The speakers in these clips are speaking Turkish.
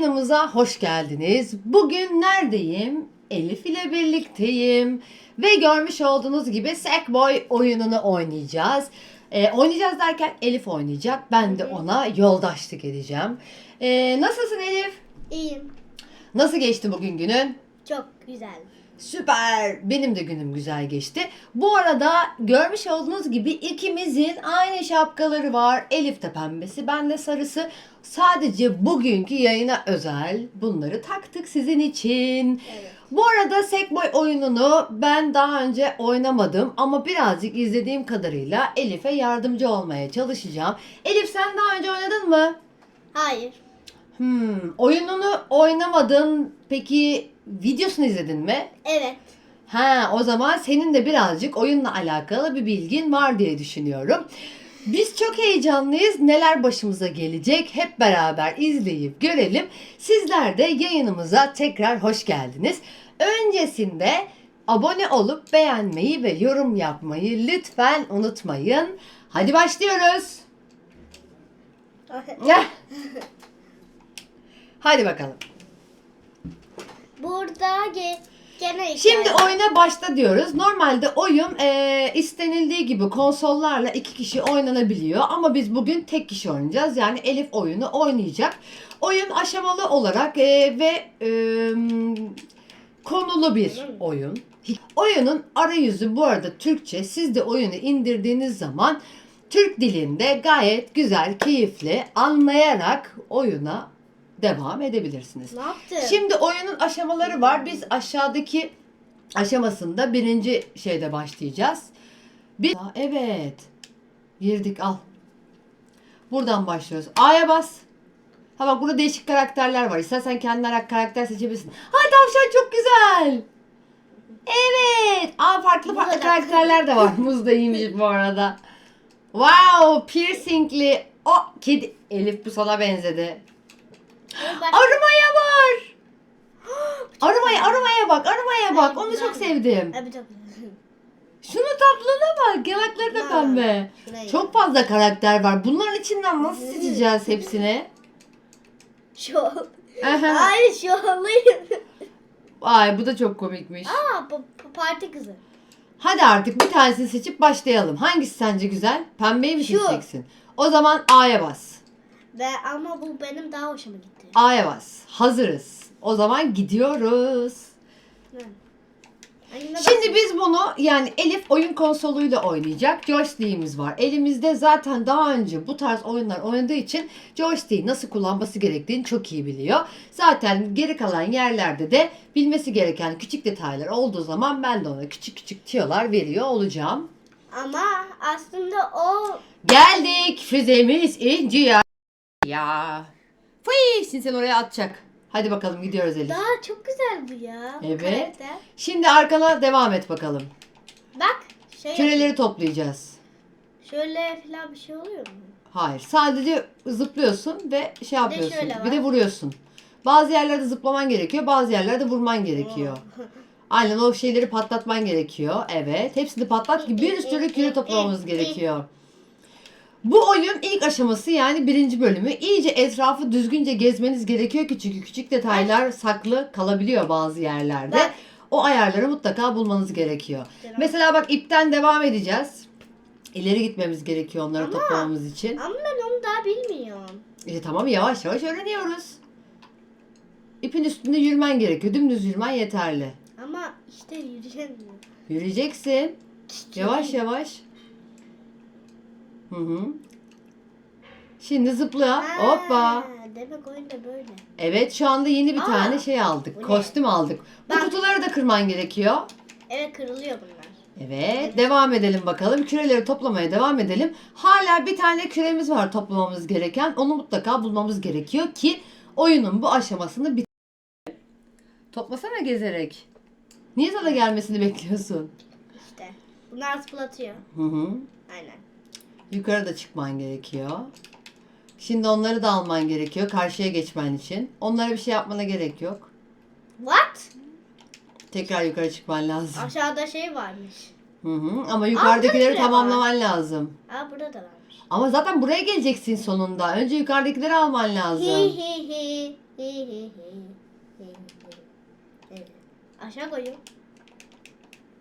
Yayınımıza hoş geldiniz. Bugün neredeyim? Elif ile birlikteyim. Ve görmüş olduğunuz gibi Sackboy oyununu oynayacağız. Ee, oynayacağız derken Elif oynayacak. Ben de ona yoldaşlık edeceğim. Ee, nasılsın Elif? İyiyim. Nasıl geçti bugün günün? Çok güzel. Süper. Benim de günüm güzel geçti. Bu arada görmüş olduğunuz gibi ikimizin aynı şapkaları var. Elif de pembesi, ben de sarısı. Sadece bugünkü yayına özel bunları taktık sizin için. Evet. Bu arada Sackboy oyununu ben daha önce oynamadım ama birazcık izlediğim kadarıyla Elif'e yardımcı olmaya çalışacağım. Elif sen daha önce oynadın mı? Hayır. Hmm, oyununu oynamadın. Peki videosunu izledin mi? Evet. Ha, o zaman senin de birazcık oyunla alakalı bir bilgin var diye düşünüyorum. Biz çok heyecanlıyız. Neler başımıza gelecek hep beraber izleyip görelim. Sizler de yayınımıza tekrar hoş geldiniz. Öncesinde abone olup beğenmeyi ve yorum yapmayı lütfen unutmayın. Hadi başlıyoruz. Hadi bakalım. Burada ge gene Şimdi hikaye- oyuna başla diyoruz. Normalde oyun eee, istenildiği gibi konsollarla iki kişi oynanabiliyor. Ama biz bugün tek kişi oynayacağız. Yani Elif oyunu oynayacak. Oyun aşamalı olarak eee, ve eee, konulu bir oyun. Oyunun arayüzü bu arada Türkçe. Siz de oyunu indirdiğiniz zaman Türk dilinde gayet güzel, keyifli anlayarak oyuna devam edebilirsiniz. Ne yaptın? Şimdi oyunun aşamaları var. Biz aşağıdaki aşamasında birinci şeyde başlayacağız. Bir... Evet. Girdik al. Buradan başlıyoruz. A'ya bas. Ha bak burada değişik karakterler var. İstersen kendin karakter seçebilirsin. Ha tavşan çok güzel. Evet. Aa farklı farklı karakterler de var. Muz da iyiymiş bu arada. Wow, piercingli. O kedi. Elif bu sana benzedi. Arımaya var. Arımaya, arımaya bak, arımaya bak. Onu çok sevdim. Evet, çok güzel. Şunun tatlılığına bak. Yanakları da pembe. Çok fazla karakter var. Bunların içinden nasıl seçeceğiz hepsini? Hayır şu alayım. Ay bu da çok komikmiş. Aa parti kızı. Hadi artık bir tanesini seçip başlayalım. Hangisi sence güzel? Pembeyi mi Şu. seçeceksin? O zaman A'ya bas. Ve ama bu benim daha hoşuma gitti. A'ya bas. Hazırız. O zaman gidiyoruz. Şimdi biz bunu yani Elif oyun konsoluyla oynayacak. Joystick'imiz var. Elimizde zaten daha önce bu tarz oyunlar oynadığı için joystick'i nasıl kullanması gerektiğini çok iyi biliyor. Zaten geri kalan yerlerde de bilmesi gereken küçük detaylar olduğu zaman ben de ona küçük küçük tiyolar veriyor olacağım. Ama aslında o Geldik füzemiz inciye. Ya. Fıy, sen oraya atacak. Hadi bakalım gidiyoruz Elif. daha çok güzel bu ya. bu Evet. karakter. Şimdi arkana devam et bakalım. Bak şey Küreleri toplayacağız. şöyle falan bir şey oluyor mu? Hayır. Sadece zıplıyorsun ve şey yapıyorsun. şöyle Bir de vuruyorsun. Bazı yerlerde zıplaman gerekiyor. Bazı yerlerde vurman gerekiyor. Aynen o şeyleri patlatman gerekiyor. Evet. Hepsini patlat ki bir sürü küre toplamamız gerekiyor. Bu oyun ilk aşaması yani birinci bölümü. İyice etrafı düzgünce gezmeniz gerekiyor ki çünkü küçük detaylar saklı kalabiliyor bazı yerlerde. Bak. O ayarları mutlaka bulmanız gerekiyor. Tamam. Mesela bak ipten devam edeceğiz. İleri gitmemiz gerekiyor onları Ama- toplamamız için. Ama ben onu daha bilmiyorum. İşte tamam yavaş yavaş öğreniyoruz. İpin üstünde yürümen gerekiyor. Dümdüz yürümen yeterli. Ama işte yürüyemiyorum. Yürüyeceksin. Yavaş yavaş. Hı hı. Şimdi zıpla. Ha, Hoppa. Demek oyun da böyle. Evet şu anda yeni bir Aa, tane şey aldık. Kostüm aldık. Bu Bak. kutuları da kırman gerekiyor. Evet kırılıyor bunlar. Evet, devam edelim bakalım. Küreleri toplamaya devam edelim. Hala bir tane küremiz var toplamamız gereken. Onu mutlaka bulmamız gerekiyor ki oyunun bu aşamasını bit. Toplasana gezerek. Niye sana gelmesini bekliyorsun? İşte. Bunlar zıplatıyor. Hı hı. Aynen. Yukarı da çıkman gerekiyor. Şimdi onları da alman gerekiyor karşıya geçmen için. Onlara bir şey yapmana gerek yok. What? Tekrar yukarı çıkman lazım. Aşağıda şey varmış. Hı hı. Ama yukarıdakileri küre var. tamamlaman lazım. Aa burada da varmış. Ama zaten buraya geleceksin sonunda. Önce yukarıdakileri alman lazım. Hi hi hi. Aşağı koyun.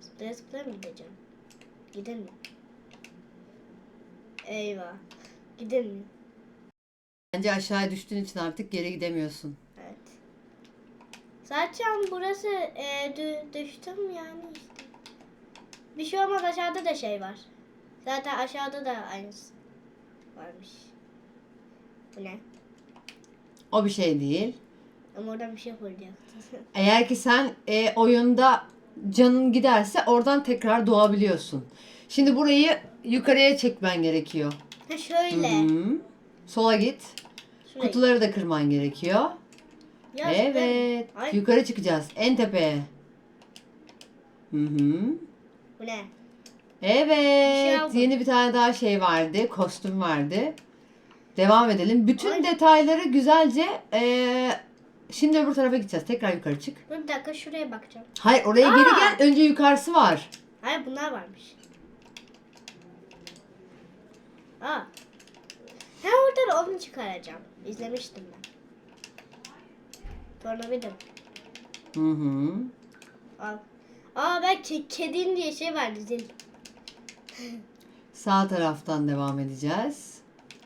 Zıplaya zıplaya mı gideceğim? Gidelim mi? Eyvah. Mi? Bence aşağıya düştüğün için artık geri gidemiyorsun. Evet. Zaten burası e, dü- düştüm yani işte. Bir şey olmaz aşağıda da şey var. Zaten aşağıda da aynısı varmış. Bu ne? O bir şey değil. Ama oradan bir şey fırlayacaktı. Eğer ki sen e, oyunda canın giderse oradan tekrar doğabiliyorsun. Şimdi burayı yukarıya çekmen gerekiyor. ha şöyle. Hı. Sola git. Şuraya. Kutuları da kırman gerekiyor. Ya Evet. Ay, Yukarı çıkacağız. En tepeye. Hı hı. bu ne? Evet. aldım. Yeni bir tane daha şey vardı. Kostüm vardı. Devam edelim. Bütün Ay. detayları güzelce eee, şimdi öbür tarafa gideceğiz. Tekrar yukarı çık. Dur bir dakika şuraya bakacağım. Hayır oraya geri Aa. gel. Önce yukarısı var. Hayır bunlar varmış. Aa. Ha oradan onu çıkaracağım. İzlemiştim ben. Tornavidim. Hı hı. Al. Aa ben ke- kedin diye şey vardı zil. Sağ taraftan devam edeceğiz.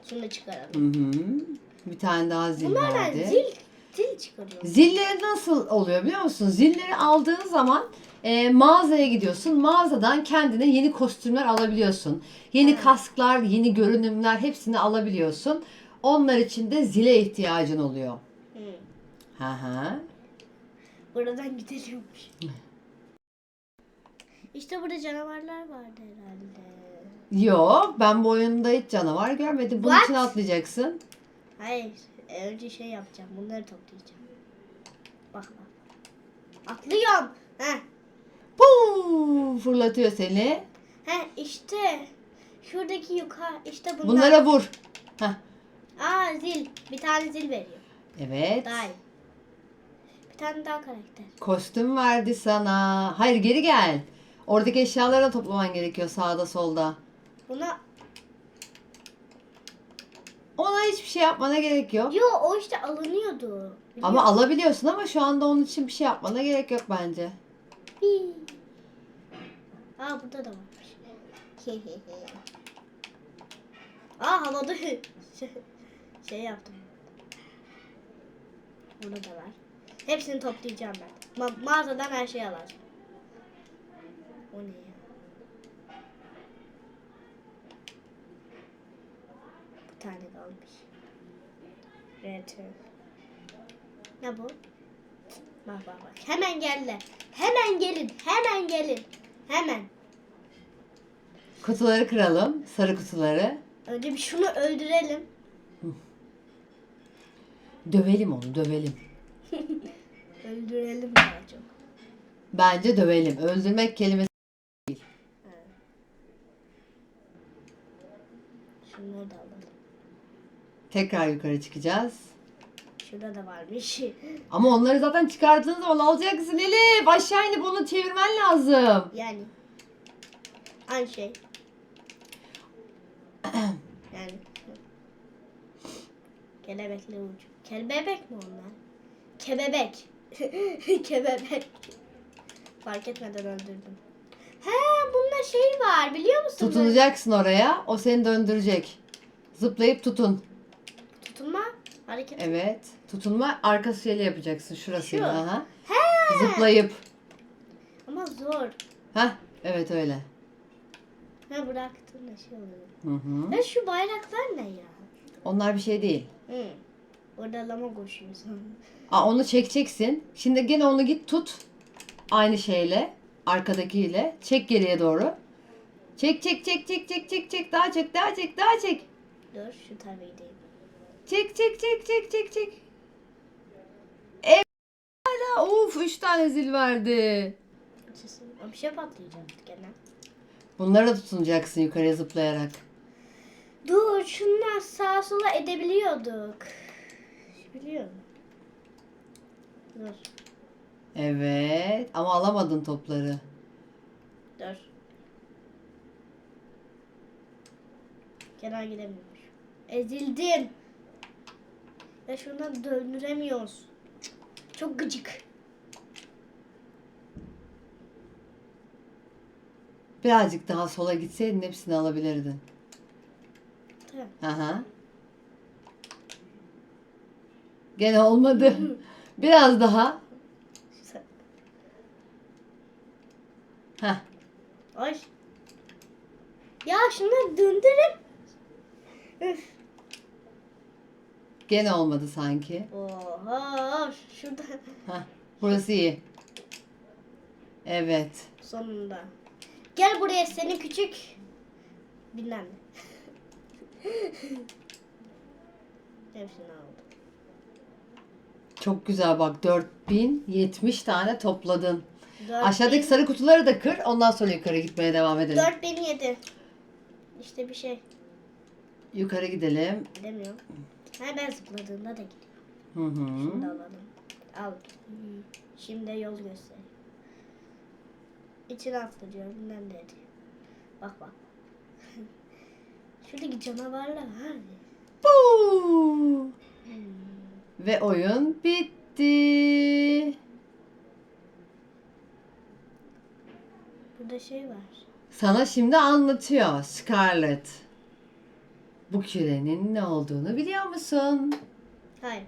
Şunu çıkaralım. Hı hı. Bir tane daha zil Bunlardan vardı. zil zil çıkarıyor. Zilleri nasıl oluyor biliyor musun? Zilleri aldığın zaman e, mağazaya gidiyorsun. Mağazadan kendine yeni kostümler alabiliyorsun. Yeni kasklar, yeni görünümler hepsini alabiliyorsun. Onlar için de zile ihtiyacın oluyor. Hı. Hı hı. Buradan gidiliyormuş. İşte burada canavarlar vardı herhalde. Yo, ben bu oyunda hiç canavar görmedim. Bunun What? için atlayacaksın. Hayır. e, Önce şey yapacağım. Bunları toplayacağım. Bak bak. Atlıyorum. Heh. Pum, fırlatıyor seni. Heh işte. Şuradaki yukarı. işte bunlar. Bunlara vur. Heh. Aa zil. Bir tane zil veriyor. Evet. İyi. Bir tane daha karakter. Kostüm verdi sana. Hayır geri gel. Oradaki eşyaları da toplaman gerekiyor sağda solda. Buna Ona hiçbir şey yapmana gerek yok. Yo o işte alınıyordu. Biliyor Ama alabiliyorsun ama şu anda onun için bir şey yapmana gerek yok bence. Musun? Aa burada da varmış. Aa havada şey, şey yaptım. Burada da var. Hepsini toplayacağım ben. Ma- mağazadan her şeyi alacağım. O ne ya? Bir tane kalmış. Return. Ne bu? Bak bak bak. Hemen geldiler. Hemen gelin. Hemen gelin. Hemen. Kutuları kıralım. Sarı kutuları. Önce bir şunu öldürelim. Dövelim onu dövelim. Öldürelim daha çok. Bence dövelim. Öldürmek kelimesi. Şunları da alalım. Tekrar yukarı çıkacağız. Şurada da varmış. Ama onları zaten çıkardığın zaman alacaksın Elif. Aşağı inip onu çevirmen lazım. Yani. Aynı şey. yani. Kelebekli ucu. Kelebek mi onlar? Kebebek. Kebebek. Fark etmeden öldürdüm. He bunda şey var biliyor musun? Tutunacaksın oraya. O seni döndürecek. Zıplayıp tutun. Hareket. Evet. Tutunma arkası şeyle yapacaksın. Şurasıyla. Şu. Aha. He. Zıplayıp. Ama zor. Hah. Evet öyle. Ha bıraktığında şey oluyor. Hı hı. Ya şu bayraklar ne ya? Onlar bir şey değil. Hı. Orada lama koşuyor sonra. Aa, onu çekeceksin. Şimdi gene onu git tut. Aynı şeyle. Arkadakiyle. Çek geriye doğru. Çek çek çek çek çek çek çek. Daha çek daha çek daha çek. Dur şu tarafa gideyim. Çek çek çek çek çek çek. Evet. Hala uf 3 tane zil verdi. Bir şey patlayacak gene. Bunlara da tutunacaksın yukarıya zıplayarak. Dur şunlar sağa sola edebiliyorduk. Biliyor musun? Dur. Evet ama alamadın topları. Dur. Kenar gidemiyormuş. Ezildin. Ve şundan döndüremiyoruz. Çok gıcık. Birazcık daha sola gitseydin hepsini alabilirdin. Tamam. Aha. Gene olmadı. Biraz daha. Heh. Ay. Ya şunları döndürün. Üf. Gene olmadı sanki. Oha. Şurada. Heh. Burası iyi. Evet. Sonunda. Gel buraya seni küçük. Bilmem ne. Hepsini aldım. Çok güzel bak 4070 tane topladın. Dört Aşağıdaki bin- sarı kutuları da kır. Ondan sonra yukarı gitmeye devam edelim. 4007. İşte bir şey. Yukarı gidelim. Demiyorum. Ha ben zıpladığımda da gidiyor. Hı hı. Şimdi alalım. Al. Şimdi yol göster. İçine atlayacağım. Bilmem ne diyor. Bak bak. Şuradaki canavarlar var. Puu! Ve oyun bitti. Burada şey var. Sana şimdi anlatıyor Scarlett. Bu kürenin ne olduğunu biliyor musun? Hayır.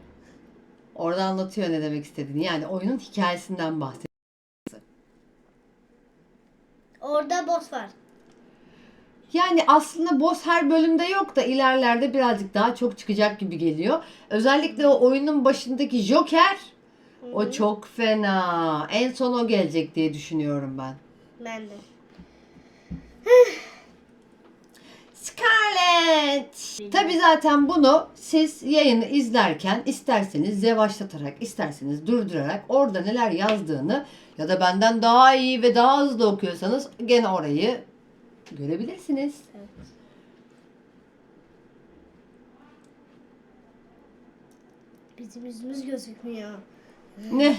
Orada anlatıyor ne demek istediğini. Yani oyunun hikayesinden bahsediyor. Orada boss var. Yani aslında boss her bölümde yok da ilerlerde birazcık daha çok çıkacak gibi geliyor. Özellikle o oyunun başındaki Joker o çok fena. En son o gelecek diye düşünüyorum ben. Ben de. Scarlett. Tabi zaten bunu siz yayını izlerken isterseniz yavaşlatarak, isterseniz durdurarak orada neler yazdığını ya da benden daha iyi ve daha hızlı okuyorsanız gene orayı görebilirsiniz. Evet. Bizim yüzümüz gözükmüyor. Ne?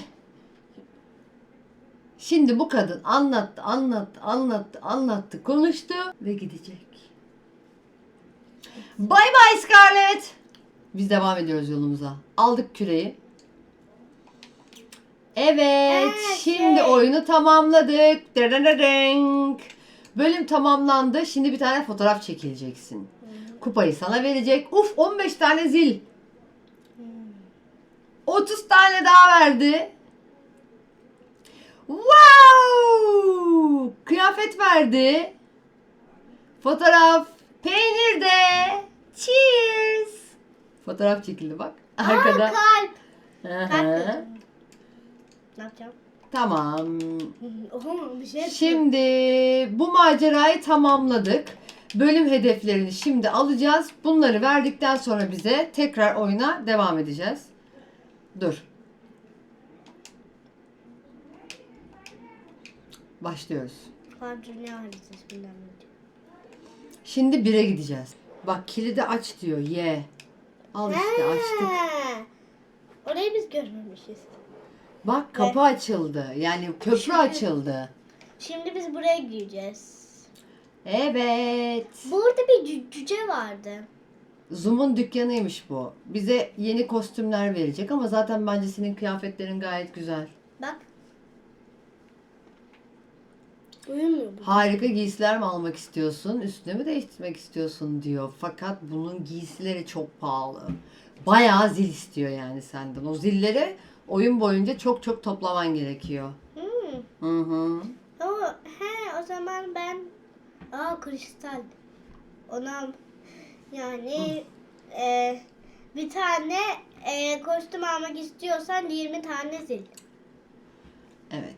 Şimdi bu kadın anlattı, anlattı, anlattı, anlattı, konuştu ve gidecek. Bye bye Scarlett. Biz devam ediyoruz yolumuza. Aldık küreyi. Evet, Evet, şimdi şey. oyunu tamamladık. Dırırırınk. Bölüm tamamlandı. Şimdi bir tane fotoğraf çekileceksin. Kupayı sana verecek. Uf 15 tane zil. 30 tane daha verdi. Wow! Kıyafet verdi. Fotoğraf. Peynir de. Cheers. Fotoğraf çekildi bak. Arkada. Aa, kalp. Hı. Ne yapacağım? Tamam. Oha bir şey. Şimdi bu macerayı tamamladık. Bölüm hedeflerini şimdi alacağız. Bunları verdikten sonra bize tekrar oyuna devam edeceğiz. Dur. Başlıyoruz. Kalp dünya haritası bilmem ne. Şimdi 1'e gideceğiz. Bak kilidi aç diyor. Ye. Al işte açtık. Orayı biz görmemişiz. Bak kapı açıldı. Yani köprü Şimdi- açıldı. Şimdi biz buraya gireceğiz. Evet. Burada bir cü- cüce vardı. Zoom'un dükkanıymış bu. Bize yeni kostümler verecek ama zaten bence senin kıyafetlerin gayet güzel. Bak. Uyumuyor bu. Harika giysiler mi almak istiyorsun? Üstüne mi değiştirmek istiyorsun diyor. Fakat bunun giysileri çok pahalı. Bayağı zil istiyor yani senden. O zilleri oyun boyunca çok çok toplaman gerekiyor. Hmm. Hı hı. O, he o zaman ben aa kristal. Ona yani e, bir tane e, kostüm almak istiyorsan 20 tane zil. Evet.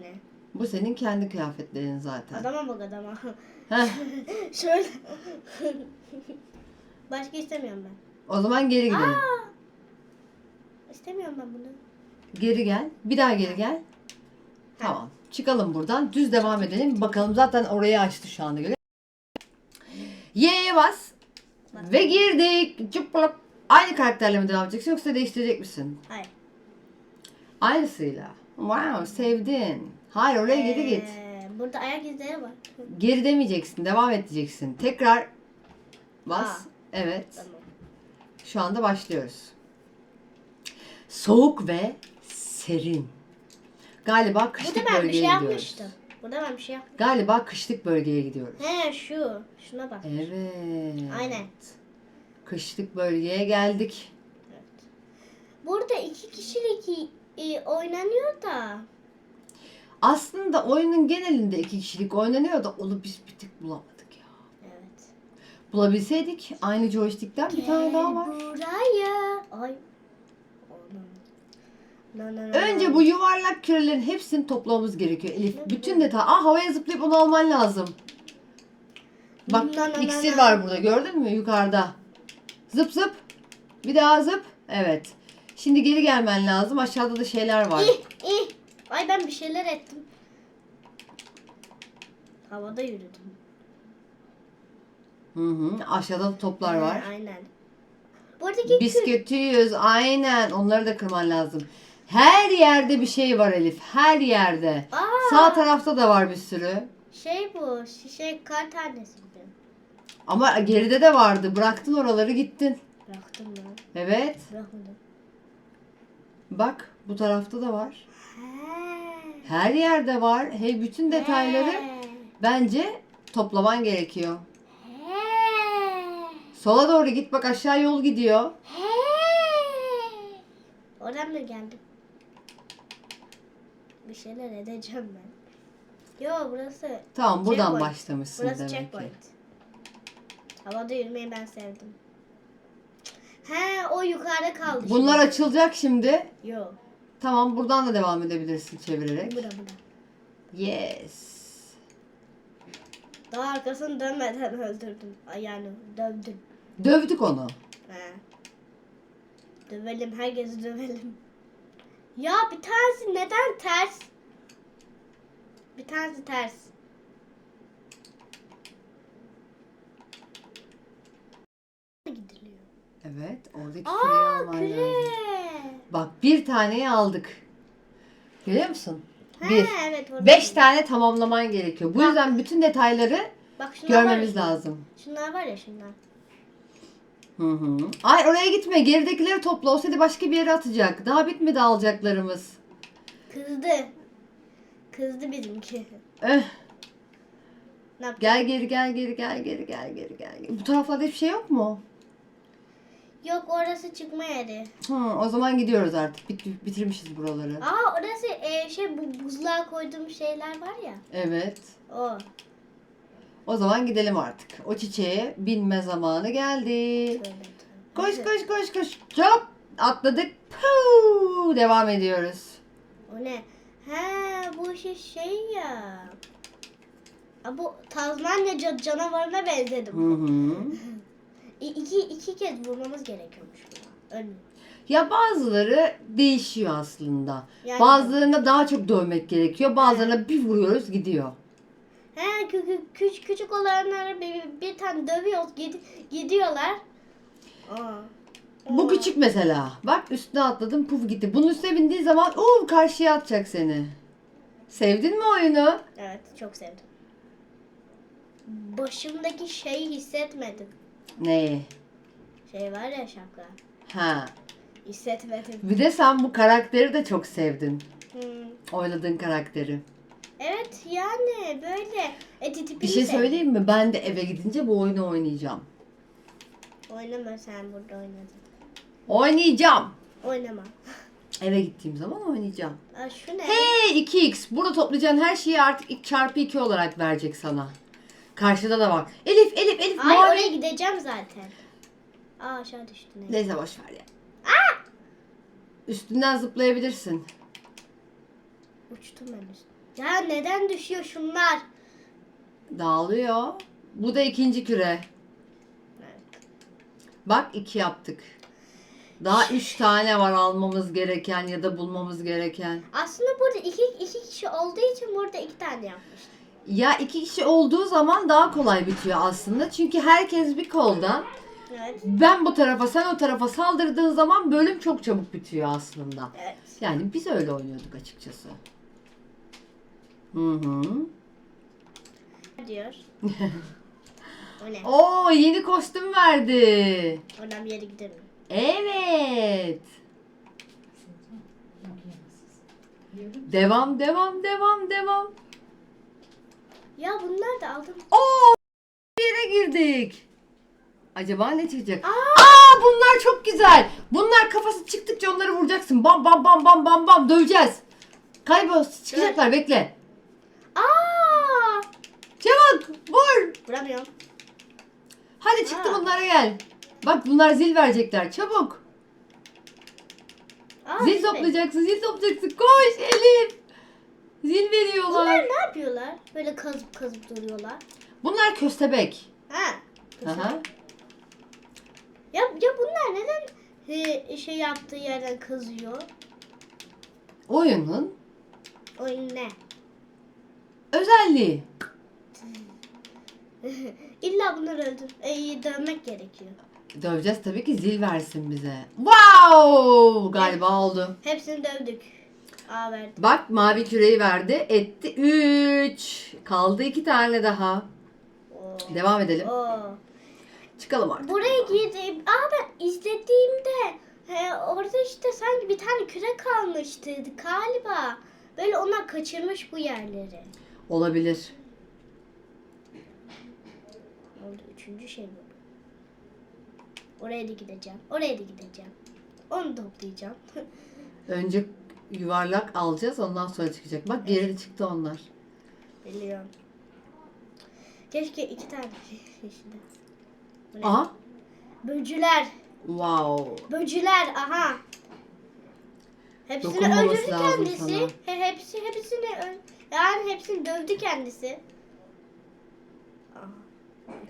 Ne? Bu senin kendi kıyafetlerin zaten. Adama bak adama. Heh, Şöyle. Başka istemiyorum ben. o zaman geri gidelim. Aa! İstemiyorum ben bunu. Geri gel. Bir daha geri gel. Tamam. Çıkalım buradan. Düz devam edelim. Bakalım zaten orayı açtı şu anda göre. Y'ye bas. Ve girdik. Cıplop. Aynı karakterle mi devam edeceksin yoksa değiştirecek misin? Hayır. Aynısıyla. Wow sevdin. Hayır oraya geri git. Ee, burada ayak izleri var. Geri demeyeceksin. Devam edeceksin. Tekrar bas. Aa. Evet. Tamam. Şu anda başlıyoruz. Soğuk ve serin. Galiba Burada kışlık ben bir bölgeye şey gidiyoruz. yapmıştım. Burada ben bir şey yaptım. Galiba kışlık bölgeye gidiyoruz. He şu. Şuna bak. Evet. Aynen. Kışlık bölgeye geldik. Burada iki kişilik e, oynanıyor da. Aslında oyunun genelinde iki kişilik oynanıyor da onu biz bir tık bulamadık ya. Evet. Bulabilseydik aynı joystick'ten bir tane daha var. Buraya. Ay. Önce bu yuvarlak kürelerin hepsini toplamamız gerekiyor Elif. Bütün detay. Aa havaya zıplayıp onu alman lazım. Bak Na, na, na, iksir na. var burada gördün mü yukarıda. Zıp zıp. Bir daha zıp. Evet. Şimdi geri gelmen lazım. Aşağıda da şeyler var. İh, ih. Ay ben bir şeyler ettim. Havada yürüdüm. Hı hı. Aşağıda da toplar var. Aynen. Buradaki kötüyüz. Aynen. Onları da kırman lazım. Her yerde bir şey var Elif. Her yerde. Aa, Sağ tarafta da var bir sürü. şey bu. Şişe kar tanesi. Ama geride de vardı. Bıraktın oraları gittin. Bıraktım lan. Evet. Bırakmadım. Bak bu tarafta da var. He. Her yerde var. Hey bütün detayları bence toplaman gerekiyor. Sola doğru git bak aşağı yol gidiyor. Oradan mı geldim? Bir şeyler edeceğim ben. Yo burası Tamam buradan Checkpoint. başlamışsın burası demek checkpoint. ki. Havada yürümeyi ben sevdim. He o yukarıda kaldı. Bunlar şimdi. açılacak şimdi. Yo. Tamam buradan da devam edebilirsin çevirerek. Bura bura. Yes. Daha arkasını dönmeden öldürdüm. Ay yani dövdüm. Dövdük onu. He. Dövelim herkesi dövelim. Ya bir tanesi neden ters? Bir tanesi ters. Gidiliyor. Evet oradaki küreyi Aa alman lazım. Bak bir taneyi aldık. Görüyor musun? Bir. evet orada. Beş tane tamamlaman gerekiyor. Bu yüzden bütün detayları Bak şunlar görmemiz var ya, lazım. Şunlar var ya şunlar. Hı hı. Ay oraya gitme. Geridekileri topla. O seni başka bir yere atacak. Daha bitmedi alacaklarımız. Kızdı. Kızdı bizimki. Eh. Ne? Gel geri gel geri gel geri gel geri gel. Bu taraflarda hiçbir şey yok mu? Yok orası çıkma yeri. Hı, o zaman gidiyoruz artık. Bit- bitirmişiz buraları. Aa orası e, şey bu buzluğa koyduğum şeyler var ya. Evet. O. O zaman gidelim artık. O çiçeğe binme zamanı geldi. Koş koş koş koş. Hop atladık. Puu, devam ediyoruz. O ne? He bu şey şey ya. Aa, bu Tazmanya ca- canavarına benzedi Hı hı. İki, iki kez vurmamız gerekiyormuş. Ya bazıları değişiyor aslında. Yani- Bazılarına daha çok dövmek gerekiyor. Bazılarına bir vuruyoruz gidiyor. He kü- kü- küçük küçük olanları bir, bir, bir tane dövüyoruz gid- gidiyorlar. Aa. Bu küçük mesela. Bak üstüne atladım puf gitti. Bunun üstüne bindiği zaman uuu karşıya atacak seni. Sevdin mi oyunu? Evet çok sevdim. Başımdaki şeyi hissetmedim. Ne? Şey var ya şapka. Ha. Hissetmedim. Bir de sen bu karakteri de çok sevdin. Hmm. Oynadığın karakteri. Evet yani böyle tipini Bir şey söyleyeyim mi? Ben de eve gidince bu oyunu oynayacağım. Oynama sen burada oynadın. Oynayacağım. Oynama. Eve gittiğim zaman oynayacağım. Aa, şu ne? Hey 2x. Burada toplayacağın her şeyi artık çarpı 2 olarak verecek sana. Karşıda da bak. Elif Elif Elif Ay mavi. oraya gideceğim zaten. Aa aşağı düştü ne? Neyse boş ver ya. Üstünden zıplayabilirsin. Uçtum ben üstüne. Ya neden düşüyor şunlar? Dağılıyor. Bu da ikinci küre. Bak iki yaptık. Daha üç tane var almamız gereken ya da bulmamız gereken. Aslında burada iki, iki kişi olduğu için burada iki tane yapmış. Ya iki kişi olduğu zaman daha kolay bitiyor aslında. Çünkü herkes bir koldan. Evet. Ben bu tarafa sen o tarafa saldırdığın zaman bölüm çok çabuk bitiyor aslında. Evet. Yani biz öyle oynuyorduk açıkçası. Hı hı. Diyor. o ne? Oo yeni kostüm verdi. Oradan bir yere gidelim. Evet. Devam devam devam devam. Ya bunlar da aldım. Oo bir yere girdik. Acaba ne çıkacak? Aa! Aa bunlar çok güzel. Bunlar kafası çıktıkça onları vuracaksın. Bam bam bam bam bam bam döveceğiz. Kaybol çıkacaklar bekle. Aa! Çabuk vur. Vuramıyorum. Hadi çıktı Aa. bunlara gel. Bak bunlar zil verecekler. Çabuk. Aa, Zil toplayacaksın. Zil toplayacaksın. Koş Elif. Zil veriyorlar. Bunlar ne yapıyorlar? Böyle kazıp kazıp duruyorlar. Bunlar köstebek. Ha. Aha. Ya, ya bunlar neden e, şey yaptığı yerden kazıyor? Oyunun Oyun ne? özelliği. İlla bunları öldür, e, dövmek gerekiyor. Döveceğiz tabii ki zil versin bize. Wow! Galiba oldu. Hepsini dövdük. Aa verdi. Bak mavi küreyi verdi. Etti 3. Kaldı 2 tane daha. Oo. Devam edelim. Oo. Çıkalım artık. Buraya girdim. Aa ben izlediğimde he, orada işte sanki bir tane küre kalmıştı galiba. Böyle onlar kaçırmış bu yerleri. Olabilir. Oldu üçüncü şey bu. Oraya da gideceğim. Oraya da gideceğim. Onu toplayacağım. Önce yuvarlak alacağız ondan sonra çıkacak. Bak geri çıktı onlar. Biliyorum. Keşke iki tane şey. Bu ne? Aha. Böcüler. Wow. Böcüler. Aha. Hepsini Dokunmaması öldürdü lazım kendisi. sana. He, hepsi hepsini ö- yani hepsini dövdü kendisi. Aha.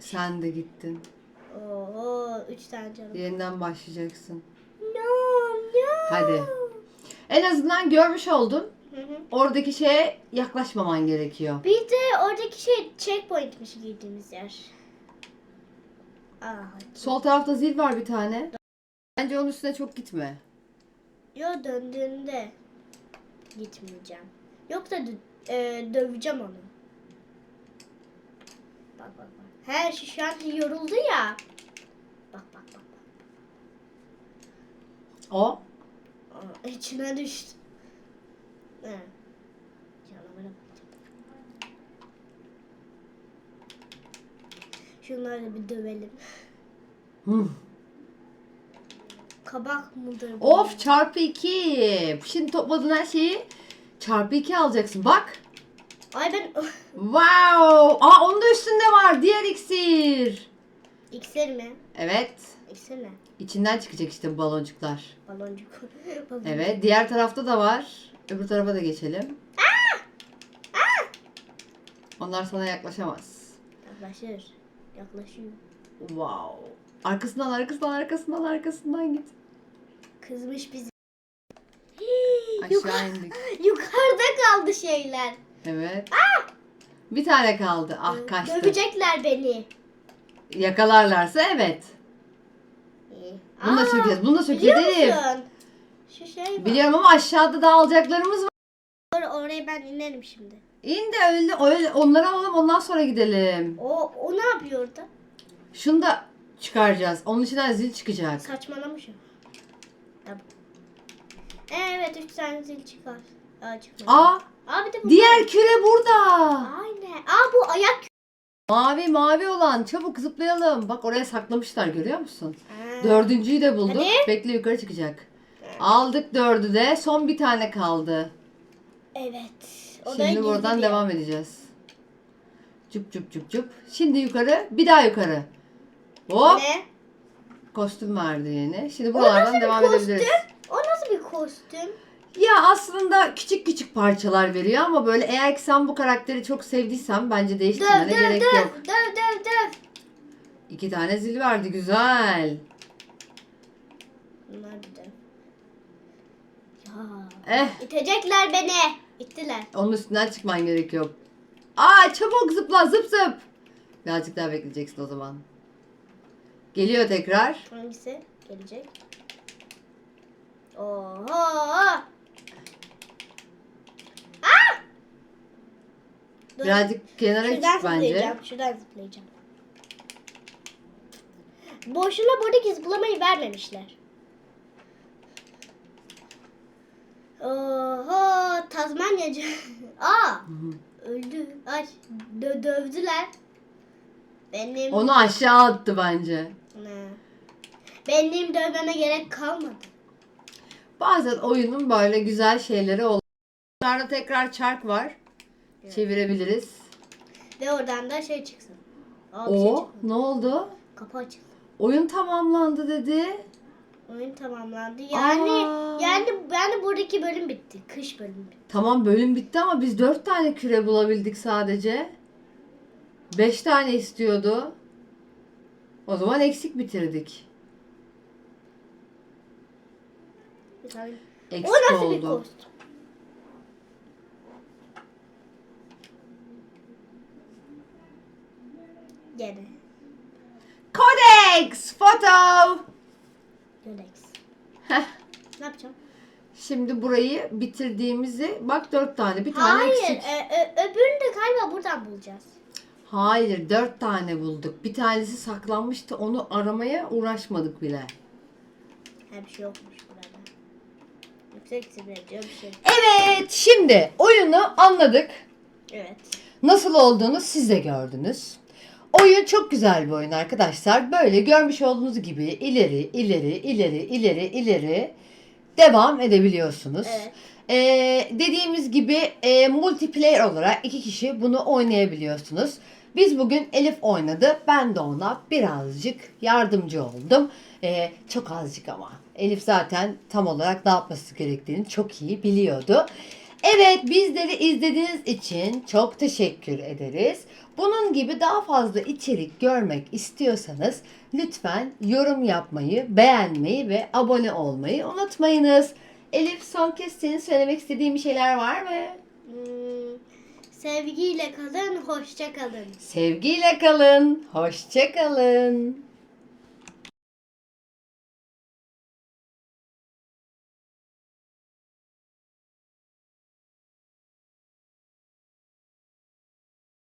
Sen de gittin. Oo, üç tane canım. Yeniden başlayacaksın. No, no. Hadi. En azından görmüş oldun. Hı hı. Oradaki şeye yaklaşmaman gerekiyor. Bir de oradaki şey checkpoint'miş girdiğimiz yer. Aa, Sol tarafta zil var bir tane. Bence onun üstüne çok gitme. yo döndüğünde gitmeyeceğim. Yoksa dö- e, döveceğim onu. Bak bak bak. Her şey şu an yoruldu ya. Bak bak bak. O. Aa, içine düştü. Canavara bak. Şunları bir dövelim. Hı. Kabak mıdır bu? Of çarpı 2. Şimdi topladığın her şeyi çarpı 2 alacaksın. Bak. Ay ben Wow. Aa onun da üstünde var. Diğer iksir. iksir mi? Evet. İksir ne? İçinden çıkacak işte bu baloncuklar. Baloncuk. Baloncuk. Evet. Diğer tarafta da var. Öbür tarafa da geçelim. Onlar sana yaklaşamaz. Yaklaşır. Yaklaşıyor. Wow. Arkasından arkasından arkasından arkasından git. Kızmış bizi. Aşağı indik. Yukarıda kaldı şeyler. Evet. Bir tane kaldı. Ah kaçtı. Dövecekler beni. Yakalarlarsa evet. Bunu da Aa, sökeceğiz. Bunu da sökeceğiz. Elif. musun? Şu şey var. Biliyorum ama aşağıda da alacaklarımız var. Or- Oraya ben inerim şimdi. İn de öyle, öyle onları alalım ondan sonra gidelim. O, o ne yapıyor orada? Şunu da çıkaracağız. Onun içinden zil çıkacak. Saçmalamış o. Tabii. Evet üç tane zil çıkar. Aa çıkmadı. Aa Aa bir de bu. diğer küre burada. Aynen. Aa bu ayak. Mavi mavi olan çabuk zıplayalım. Bak oraya saklamışlar görüyor musun? Aa. Dördüncüyü de bulduk. Hadi. Bekle yukarı çıkacak. Aldık dördü de. Son bir tane kaldı. Evet. O da Şimdi gizli buradan bir- devam edeceğiz. Cüp cüp cüp cüp. Şimdi yukarı. Bir daha yukarı. Hop. Ne? Kostüm verdi yine. Şimdi O buralardan nasıl bir devam kostüm? edebiliriz. O nasıl bir kostüm? Ya aslında küçük küçük parçalar veriyor ama böyle eğer ki sen bu karakteri çok sevdiysen bence Döv değiştirmene döv gerek döv. yok. Döv döv döv. İki tane zil verdi güzel. Bunlar bir döv. Ya. Eh İtecekler beni. İttiler. onun üstünden çıkman gerekiyor. Aa çabuk zıpla zıp zıp. Birazcık daha bekleyeceksin o zaman. Geliyor tekrar. Hangisi gelecek? Oho! Aa! Dur. Birazcık kenara Şuradan çık bence. zıplayacağım. Şuradan zıplayacağım. Boşuna buradaki zıplamayı vermemişler. Oho Tazmanyacı. Aa öldü. Ay dö- dövdüler. Benim Onu aşağı attı bence. Ne? benim dövmeme gerek kalmadı. Bazen oyunun böyle güzel şeyleri oluyor. Bunlarda tekrar çark var. Çevirebiliriz. Ve oradan da şey çıksın. Aa, bir şey O çıkmadı. ne oldu? Kapı açıldı. Oyun tamamlandı dedi. Oyun tamamlandı. Yani Aa. yani yani buradaki bölüm bitti. Kış bölümü bitti. Tamam bölüm bitti ama biz dört tane küre bulabildik sadece. Beş tane istiyordu. O zaman eksik bitirdik. Eksik O nasıl bir oldu. kostüm? Gene. Codex foto. Yodex. Heh. Ne yapacağım? Şimdi burayı bitirdiğimizi bak dört tane bir tane Hayır. eksik. E, ö- öbürünü de galiba buradan bulacağız. Hayır dört tane bulduk. Bir tanesi saklanmıştı onu aramaya uğraşmadık bile. Ha bir şey yokmuş burada. Yüksek bir şey. Evet şimdi oyunu anladık. Evet. Nasıl olduğunu siz de gördünüz. Oyun çok güzel bir oyun arkadaşlar. Böyle görmüş olduğunuz gibi ileri ileri ileri ileri ileri devam edebiliyorsunuz. Evet. Ee, dediğimiz gibi e, multiplayer olarak iki kişi bunu oynayabiliyorsunuz. Biz bugün Elif oynadı. Ben de ona birazcık yardımcı oldum. Ee, çok azıcık ama. Elif zaten tam olarak ne yapması gerektiğini çok iyi biliyordu. Evet bizleri izlediğiniz için çok teşekkür ederiz. Bunun gibi daha fazla içerik görmek istiyorsanız lütfen yorum yapmayı, beğenmeyi ve abone olmayı unutmayınız. Elif son kez senin söylemek istediğin bir şeyler var mı? Hmm, sevgiyle kalın, hoşça kalın. Sevgiyle kalın, hoşça kalın.